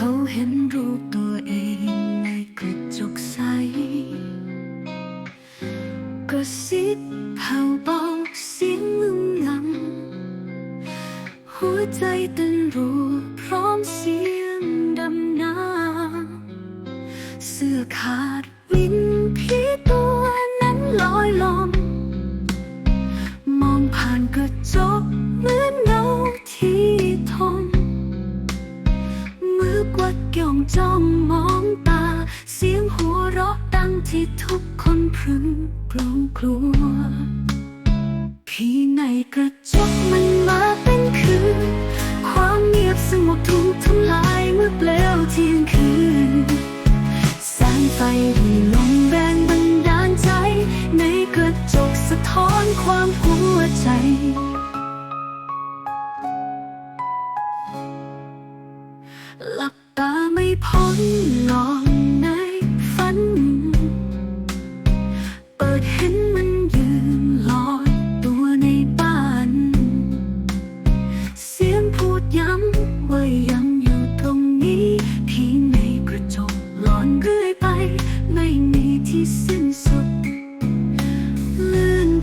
เขาเห็นรูปตัวเองในกระจกใสกระซิบเผาเบาเสียงงึมงำหัวใจเต้นรัวพร้อมเสียงดำน้ำเสื้อขาดวินผีตัวนั้นลอยลมม ที่ทุกคนพึงกลัวกลัว พี่ในกระจกมันมาเป็นคืน ความเงียบสงบถูกทำลายเมื่อเปลวเที่ยงคืน แสงไฟรีลมแรงบันดาลใจ ในกระจกสะท้อนความหัวใจหลับตาไม่พ้นหลอก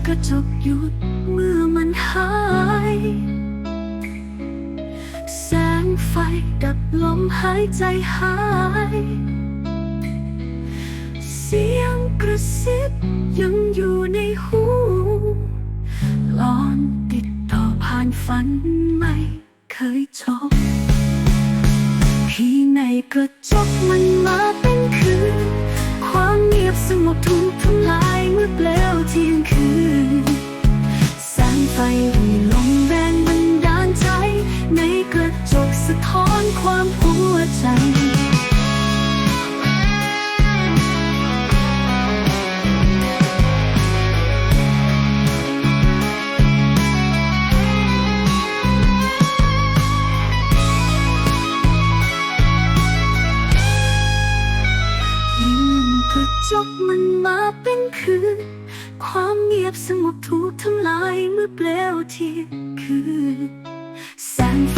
กระจกหยุดเมื่อมันหาย แสงไฟดับลมหายใจหาย เสียงกระซิบยังอยู่ในหูลอนติดต่อผ่านฝันไม่เคยจบพี่ในกระจกมันมาเป็นคืน สงไฟรีลมแรงบันดาลใจ ในกระจกสะท้อนความหัวใจกระจกมันมาเป็นคืน ความเงียบสงบถูกทำลายเมื่อเปลวที่คือแสงไฟ